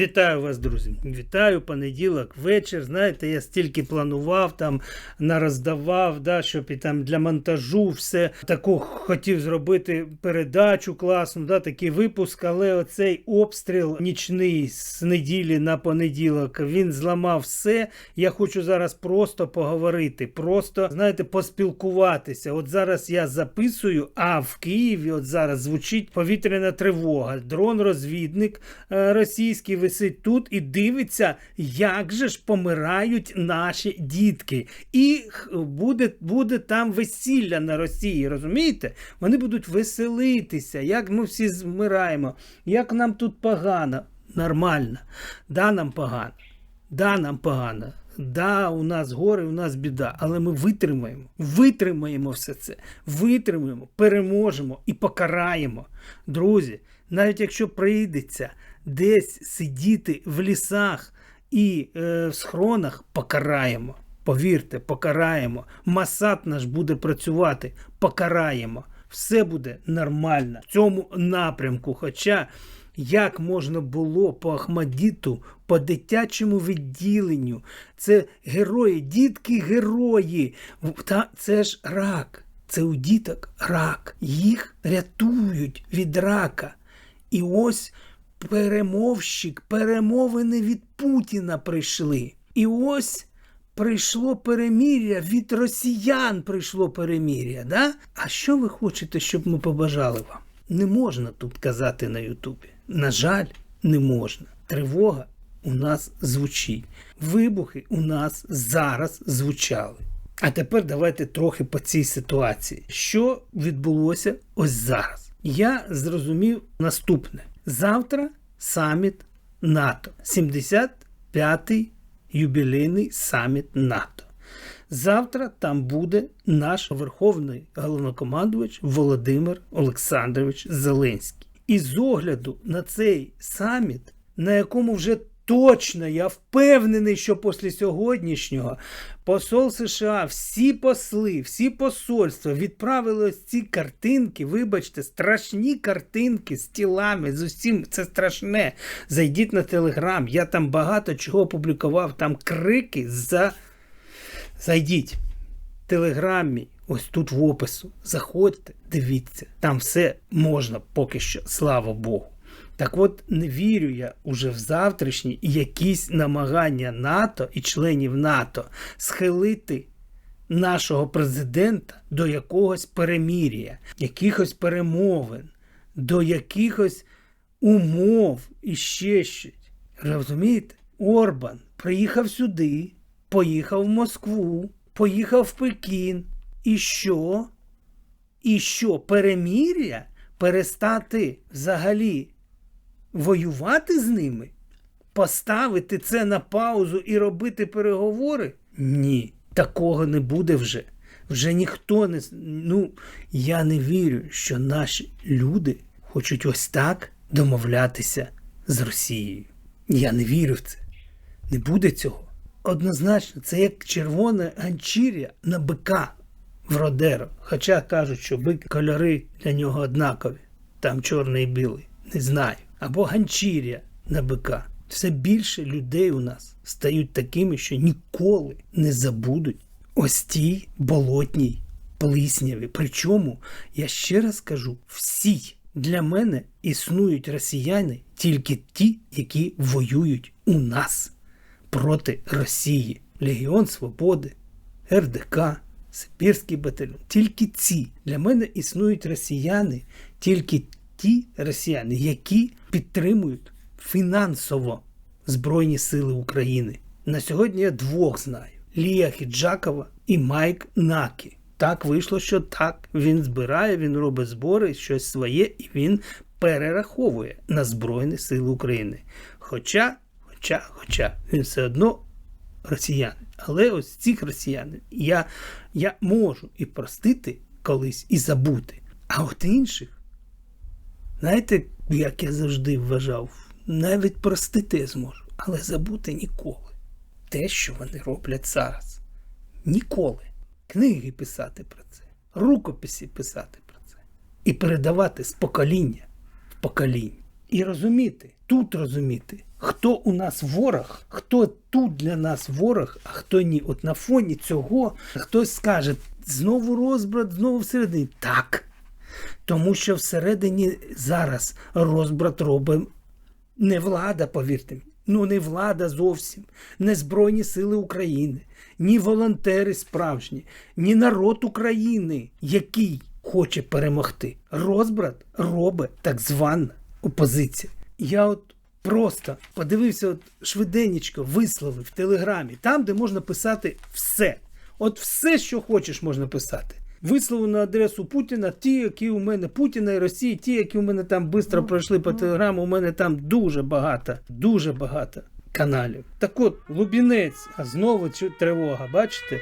Вітаю вас, друзі. Вітаю понеділок, вечір. Знаєте, я стільки планував, там нароздавав, да, щоб і там для монтажу все таку хотів зробити передачу класну, да, такий випуск, але оцей обстріл нічний з неділі на понеділок він зламав все. Я хочу зараз просто поговорити, просто знаєте, поспілкуватися. От зараз я записую, а в Києві от зараз звучить повітряна тривога. Дрон-розвідник е, російський висить тут і дивиться, як же ж помирають наші дітки. І буде, буде там весілля на Росії, розумієте? Вони будуть веселитися, як ми всі змираємо, як нам тут погано. Нормально. Да, нам погано. Да, нам погано. Да, у нас горе, у нас біда, але ми витримаємо, витримаємо все це, витримаємо, переможемо і покараємо. Друзі, навіть якщо прийдеться десь сидіти в лісах і е, в схронах, покараємо. Повірте, покараємо. Масад наш буде працювати, покараємо. Все буде нормально в цьому напрямку. Хоча як можна було по Ахмадіту, по дитячому відділенню, це герої, дітки герої. Та це ж рак. Це у діток рак. Їх рятують від рака. І ось перемовщик, перемовини від Путіна прийшли. І ось прийшло перемір'я, від росіян прийшло перемір'я. Да? А що ви хочете, щоб ми побажали вам? Не можна тут казати на Ютубі. На жаль, не можна. Тривога у нас звучить. Вибухи у нас зараз звучали. А тепер давайте трохи по цій ситуації. Що відбулося ось зараз? Я зрозумів наступне: завтра саміт НАТО, 75-й юбілейний саміт НАТО. Завтра там буде наш верховний головнокомандувач Володимир Олександрович Зеленський. І з огляду на цей саміт, на якому вже точно я впевнений, що після сьогоднішнього посол США, всі посли, всі посольства відправили ось ці картинки, вибачте, страшні картинки з тілами, з усім це страшне. Зайдіть на телеграм, я там багато чого публікував, там крики за. Зайдіть в телеграмі, ось тут в опису. Заходьте, дивіться, там все можна поки що, слава Богу. Так от не вірю я уже в завтрашні якісь намагання НАТО і членів НАТО схилити нашого президента до якогось перемір'я, якихось перемовин, до якихось умов і ще щось. Розумієте? Орбан приїхав сюди, поїхав в Москву, поїхав в Пекін. І що? І що? Перемір'я? Перестати взагалі воювати з ними? Поставити це на паузу і робити переговори? Ні, такого не буде вже. Вже ніхто не. Ну, я не вірю, що наші люди хочуть ось так домовлятися з Росією. Я не вірю в це. Не буде цього. Однозначно, це як червоне ганчір'я на бика в Родеро. Хоча кажуть, що бик кольори для нього однакові. Там чорний і білий. Не знаю. Або ганчір'я на бика. Все більше людей у нас стають такими, що ніколи не забудуть ось тій болотній плисняві. Причому, я ще раз кажу, всі для мене існують росіяни тільки ті, які воюють у нас проти Росії. Легіон Свободи, РДК, Сибірський батальйон. Тільки ці для мене існують росіяни, тільки ті росіяни, які підтримують фінансово Збройні Сили України. На сьогодні я двох знаю: Лія Хіджакова і Майк Накі. Так вийшло, що так. Він збирає, він робить збори, щось своє, і він перераховує на Збройні Сили України. Хоча, хоча, хоча, він все одно росіянин. Але ось цих росіян я, я можу і простити колись, і забути. А от інших, знаєте, як я завжди вважав, навіть простити зможу, але забути ніколи. Те, що вони роблять зараз. Ніколи. Книги писати про це, рукописи писати про це. І передавати з покоління в покоління. і розуміти, тут розуміти, хто у нас ворог, хто тут для нас ворог, а хто ні. От на фоні цього хтось скаже, знову розбрат, знову всередині. Так. Тому що всередині зараз розбрат робить не влада, повірте. мені. Ну, не влада зовсім, не Збройні Сили України, ні волонтери справжні, ні народ України, який хоче перемогти. Розбрат робить так звана опозиція. Я от просто подивився от швиденечко, вислови в Телеграмі, там, де можна писати все. От все, що хочеш, можна писати. Вислови на адресу Путіна, ті, які у мене Путіна і Росії, ті, які у мене там швидко пройшли по телеграму, у мене там дуже багато, дуже багато каналів. Так от, Лубінець, а знову тривога, бачите?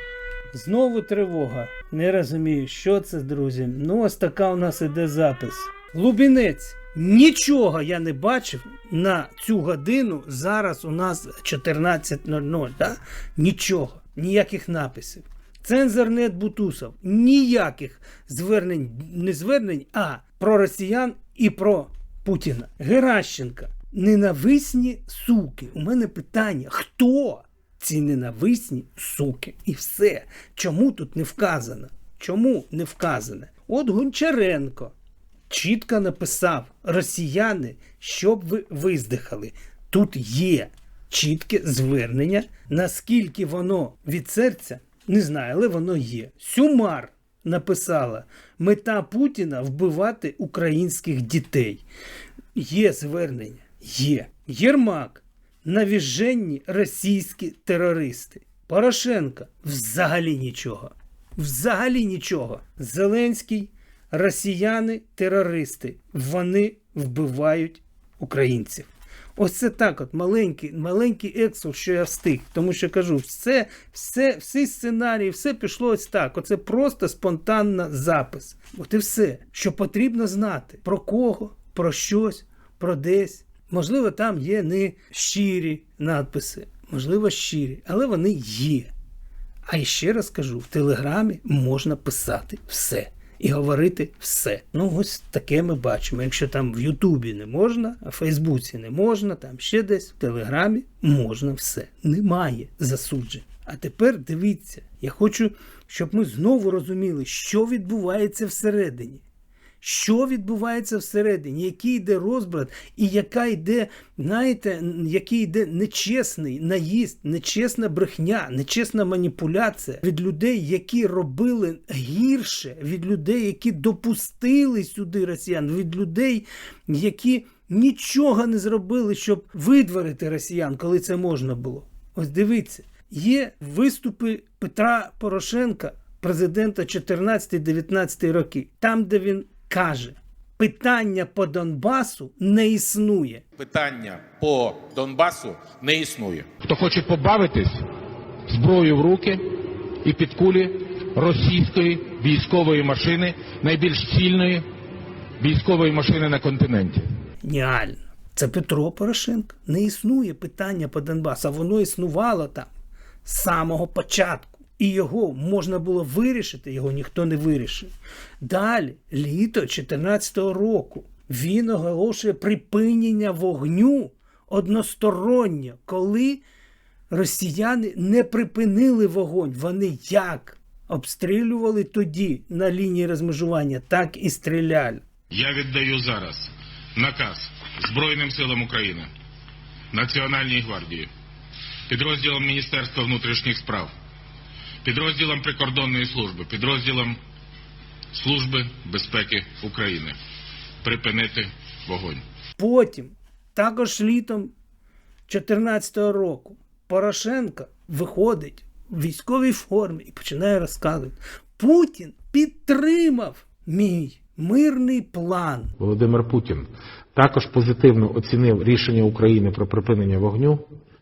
Знову тривога. Не розумію, що це, друзі. Ну, ось така у нас іде запис. Лубінець. Нічого я не бачив на цю годину. Зараз у нас 14.00. Да? Нічого, ніяких написів. Цензор Нет Бутусов. Ніяких звернень, не звернень, а про росіян і про Путіна. Геращенка. Ненависні суки. У мене питання: хто ці ненависні суки? І все. Чому тут не вказано? Чому не вказано? От Гончаренко чітко написав: Росіяни, щоб ви виздихали. Тут є чітке звернення, наскільки воно від серця, не знаю, але воно є. Сюмар написала: мета Путіна вбивати українських дітей. Є звернення, є. Єрмак. Навіженні російські терористи. Порошенко взагалі нічого. Взагалі нічого. Зеленський, росіяни, терористи. Вони вбивають українців. Ось це так, от маленький, маленький ексо, що я встиг. Тому що кажу, все, все, всі сценарії, все пішло ось так. Оце просто спонтанна запис. От і все, що потрібно знати про кого, про щось, про десь. Можливо, там є не щирі надписи, можливо, щирі, але вони є. А ще раз кажу, в Телеграмі можна писати все і говорити все. Ну, ось таке ми бачимо. Якщо там в Ютубі не можна, а в Фейсбуці не можна, там ще десь в Телеграмі можна все. Немає засуджень. А тепер дивіться, я хочу, щоб ми знову розуміли, що відбувається всередині. Що відбувається всередині, який йде розбрат, і яка йде, знаєте, який йде нечесний наїзд, нечесна брехня, нечесна маніпуляція від людей, які робили гірше, від людей, які допустили сюди росіян, від людей, які нічого не зробили, щоб видворити росіян, коли це можна було. Ось дивіться, є виступи Петра Порошенка, президента 14-19 роки, там, де він каже, питання по Донбасу не існує. Питання по Донбасу не існує. хто хоче побавитись зброю в руки і під кулі російської військової машини, найбільш цільної військової машини на континенті. Геніально. Це Петро Порошенко. Не існує питання по Донбасу, а воно існувало там з самого початку. І його можна було вирішити, його ніхто не вирішив. Далі, літо 14-го року, він оголошує припинення вогню односторонньо, коли росіяни не припинили вогонь. Вони як обстрілювали тоді на лінії розмежування, так і стріляли. Я віддаю зараз наказ Збройним силам України, Національній гвардії, підрозділам Міністерства внутрішніх справ, підрозділам прикордонної служби, підрозділам Служби безпеки України припинити вогонь. Потім, також літом 2014 року, Порошенко виходить в військовій формі і починає розказувати: Путін підтримав мій мирний план. Володимир Путін також позитивно оцінив рішення України про припинення вогню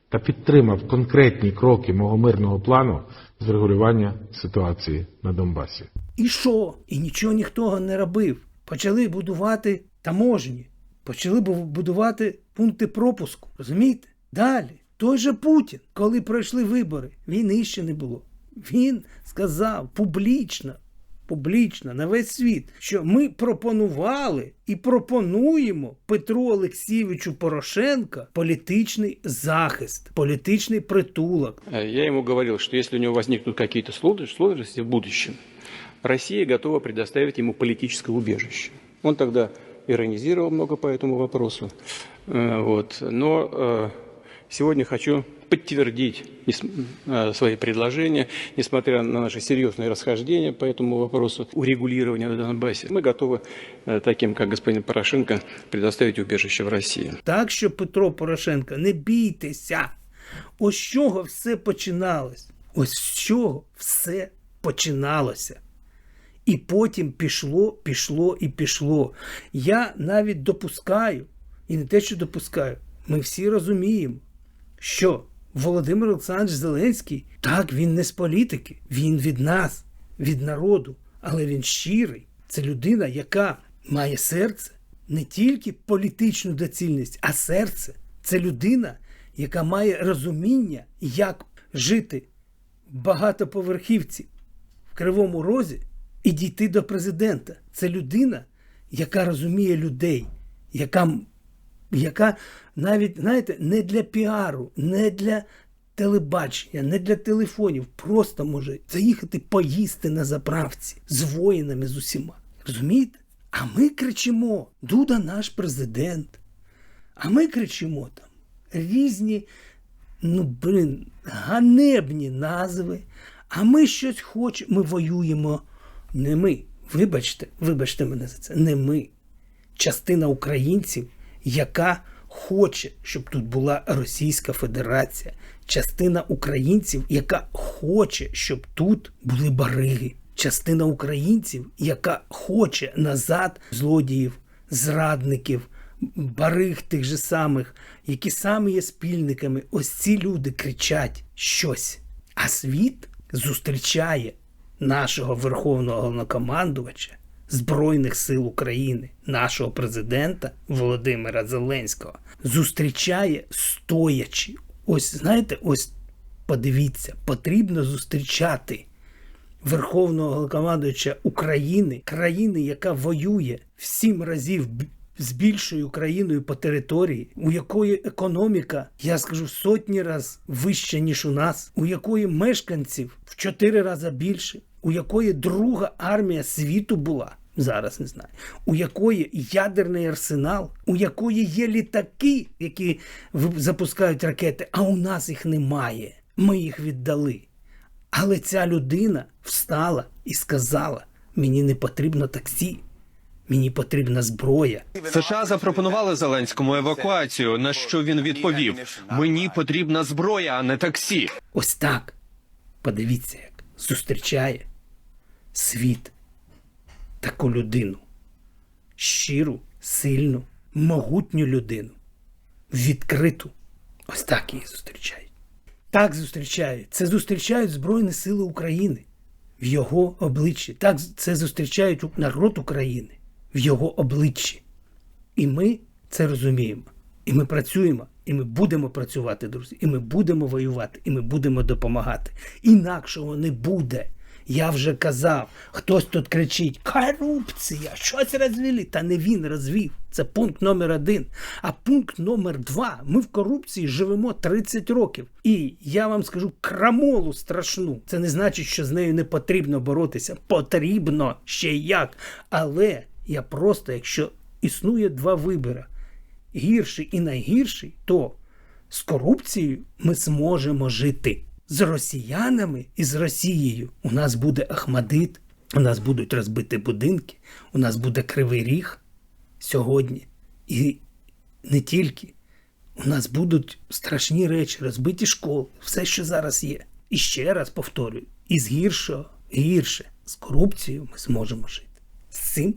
та підтримав конкретні кроки мого мирного плану з врегулювання ситуації на Донбасі. І що? І нічого ніхто не робив. Почали будувати таможні, почали будувати пункти пропуску. Розумієте? Далі. Той же Путін, коли пройшли вибори, війни ще не було. Він сказав публічно, публічно на весь світ, що ми пропонували і пропонуємо Петру Олексійовичу Порошенка політичний захист, політичний притулок. Э, Я ему говорил, что если у него возникнут какие-то сложности сложности в будущем, Россия готова предоставить ему политическое убежище. Он тогда иронизировал много по этому вопросу. Э, Вот. Но э, сегодня хочу подтвердить нес- э, свои предложения, несмотря на наши серьезные расхождения по этому вопросу урегулирования на Донбассе. Мы готовы э, таким, как господин Порошенко, предоставить убежище в России. Так що Петро Порошенко, не бійтеся. Ось з чого все починалось. Ось з чого все починалося. І потім пішло, пішло і пішло. Я навіть допускаю, і не те, що допускаю, ми всі розуміємо, що Володимир Олександрович Зеленський, так, він не з політики, він від нас, від народу, але він щирий. Це людина, яка має серце, не тільки політичну доцільність, а серце. Це людина, яка має розуміння, як жити в багатоповерхівці в Кривому Розі і дійти до президента. Це людина, яка розуміє людей, яка, яка навіть, знаєте, не для піару, не для телебачення, не для телефонів, просто може заїхати поїсти на заправці з воїнами, з усіма. Розумієте? А ми кричимо: Дуда наш президент. А ми кричимо там різні, ну блин, ганебні назви. А ми щось хочемо, ми воюємо. Не ми. Вибачте, вибачте мене за це. Не ми. Частина українців, яка хоче, щоб тут була Російська Федерація. Частина українців, яка хоче, щоб тут були бариги. Частина українців, яка хоче назад злодіїв, зрадників, бариг тих же самих, які саме є спільниками. Ось ці люди кричать щось. А світ зустрічає нашого верховного головнокомандувача Збройних сил України, нашого президента Володимира Зеленського, зустрічає стоячи. Ось знаєте, ось подивіться, потрібно зустрічати Верховного Головнокомандуюча України, країни, яка воює в сім разів з більшою країною по території, у якої економіка, я скажу, сотні раз вища, ніж у нас, у якої мешканців в чотири рази більше, у якої друга армія світу була. Зараз не знаю, у якої ядерний арсенал, у якої є літаки, які запускають ракети, а у нас їх немає. Ми їх віддали. Але ця людина встала і сказала: мені не потрібно таксі, мені потрібна зброя. США запропонували Зеленському евакуацію, на що він відповів: Мені потрібна зброя, а не таксі. Ось так. Подивіться, як зустрічає світ таку людину. Щиру, сильну, могутню людину. Відкриту. Ось так її зустрічають. Так зустрічають. Це зустрічають Збройні Сили України в його обличчі. Так це зустрічають народ України в його обличчі. І ми це розуміємо. І ми працюємо, і ми будемо працювати, друзі. І ми будемо воювати, і ми будемо допомагати. Інакшого не буде. Я вже казав, хтось тут кричить: корупція, щось розвели. Та не він розвів. Це пункт номер один. А пункт номер два. Ми в корупції живемо 30 років. І я вам скажу крамолу страшну. Це не значить, що з нею не потрібно боротися. Потрібно ще як. Але я просто, якщо існує два вибори, гірший і найгірший, то з корупцією ми зможемо жити. З росіянами і з Росією у нас буде Ахмадит, у нас будуть розбиті будинки, у нас буде Кривий Ріг сьогодні. І не тільки. У нас будуть страшні речі, розбиті школи, все, що зараз є. І ще раз повторюю: із гіршого гірше з корупцією ми зможемо жити. З цим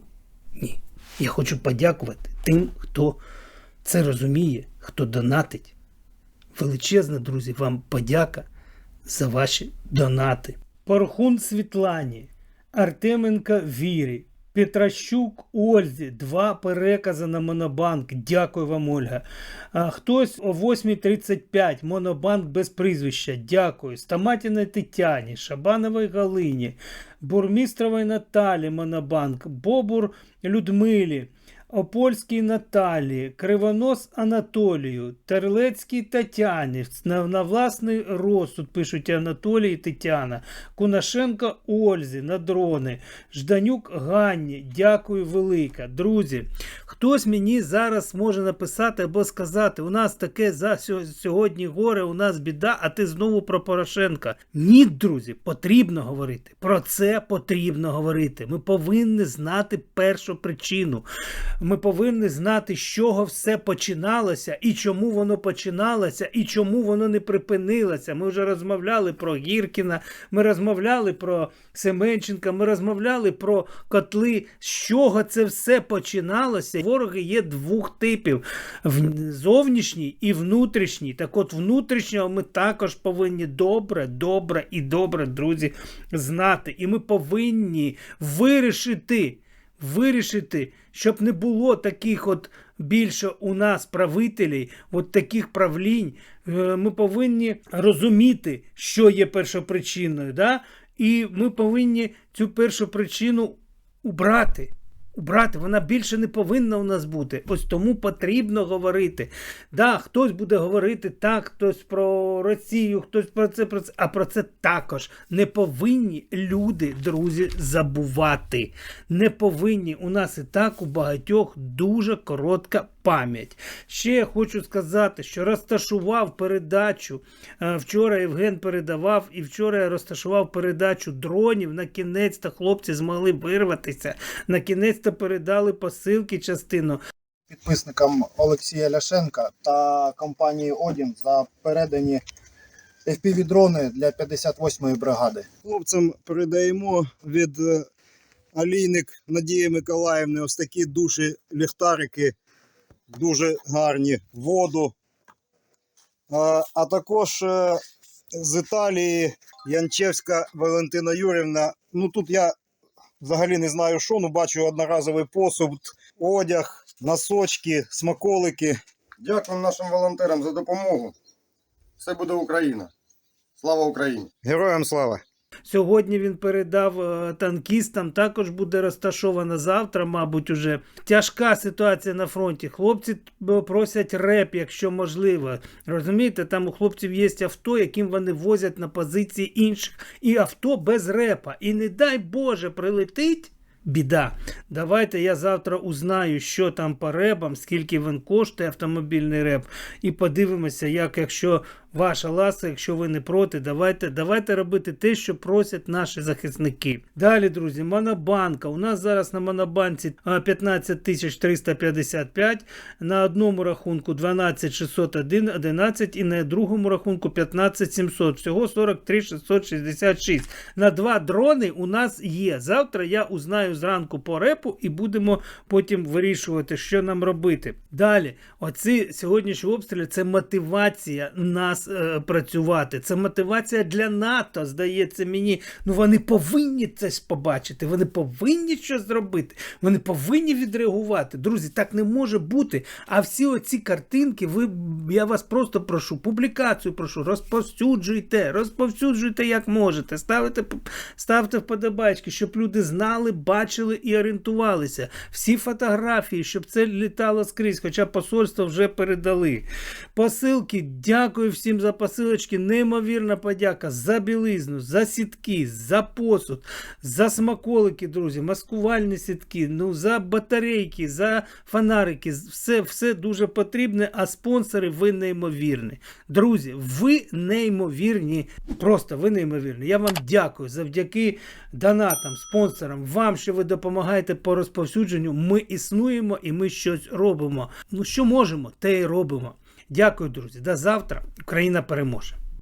ні. Я хочу подякувати тим, хто це розуміє, хто донатить. Величезна, друзі, вам подяка за ваші донати. Порхун Світлані, Артеменка Вірі, Петращук Ользі, два перекази на Монобанк. Дякую вам, Ольга. А, хтось о 8.35, Монобанк без прізвища. Дякую. Стаматіної Тетяні, Шабановій Галині, Бурмістровій Наталі Монобанк, Бобур Людмилі. Опольській Наталії, Кривонос Анатолію, Терлецькій Тетяні, на, на власний розсуд пишуть Анатолій і Тетяна, Кунашенко Ользі на дрони, Жданюк Ганні. Дякую велика. Друзі, хтось мені зараз може написати або сказати: у нас таке за сьогодні горе, у нас біда, а ти знову про Порошенка. Ні, друзі, потрібно говорити. Про це потрібно говорити. Ми повинні знати першу причину. Ми повинні знати, з чого все починалося, і чому воно починалося, і чому воно не припинилося. Ми вже розмовляли про Гіркіна, ми розмовляли про Семенченка, ми розмовляли про котли, з чого це все починалося. Вороги є двох типів: зовнішній і внутрішній. Так от внутрішнього ми також повинні добре, добре і добре, друзі, знати. І ми повинні вирішити вирішити, щоб не було таких от більше у нас правителів, от таких правлінь. Е, Ми повинні розуміти, що є першопричиною, да? і ми повинні цю першу причину убрати. Убрати, вона більше не повинна у нас бути. Ось тому потрібно говорити. Да, хтось буде говорити так, хтось про Росію, хтось про це, про це. А про це також не повинні люди, друзі, забувати. Не повинні. У нас і так у багатьох дуже коротка пам'ять. Ще я хочу сказати, що розташував передачу. е, Вчора Євген передавав, і вчора я розташував передачу дронів. На кінець-то хлопці змогли вирватися. На кінець-то передали посилки частину. підписникам Олексія Ляшенка та компанії Одін за передані FPV-дрони для 58-ї бригади. Хлопцям передаємо від е, Алійник Надії Миколаївни ось такі душі ліхтарики, дуже гарні, воду. А, а також е, з Італії Янчевська Валентина Юрівна. Ну тут я взагалі не знаю, що, ну бачу одноразовий посуд, одяг, носочки, смаколики. Дякую нашим волонтерам за допомогу. Все буде Україна. Слава Україні! Героям слава! Сьогодні він передав е, танкістам, також буде розташовано завтра, мабуть, уже. Тяжка ситуація на фронті. Хлопці просять реп, якщо можливо. Розумієте, там у хлопців є авто, яким вони возять на позиції інших, і авто без репа. І не дай Боже, прилетить. Біда. Давайте я завтра узнаю, що там по репам, скільки він коштує автомобільний реп, і подивимося, як якщо ваша ласка, якщо ви не проти, давайте, давайте робити те, що просять наші захисники. Далі, друзі, Монобанка. У нас зараз на Монобанці 15 355, на одному рахунку 12 611 і на другому рахунку 15 700. Всього 43 666. На два дрони у нас є. Завтра я узнаю зранку по репу і будемо потім вирішувати, що нам робити. Далі, оці сьогоднішні обстріли це мотивація нас е, працювати. Це мотивація для НАТО, здається мені. Ну вони повинні це побачити. Вони повинні щось зробити. Вони повинні відреагувати. Друзі, так не може бути. А всі оці картинки, ви я вас просто прошу, публікацію прошу, розповсюджуйте, розповсюджуйте як можете. Ставте, ставте вподобайки, щоб люди знали, бачили і орієнтувалися. Всі фотографії, щоб це літало скрізь, хоча посольство вже передали. Посилки, дякую всім за посилочки. Неймовірна подяка за білизну, за сітки, за посуд, за смаколики, друзі, маскувальні сітки, ну за батарейки, за фонарики. Все, все дуже потрібне, а спонсори ви неймовірні. Друзі, ви неймовірні. Просто ви неймовірні. Я вам дякую завдяки донатам, спонсорам, вам, що ви допомагаєте по розповсюдженню. Ми існуємо і ми щось робимо. Ну що можемо, те й робимо. Дякую, друзі. До завтра. Україна переможе.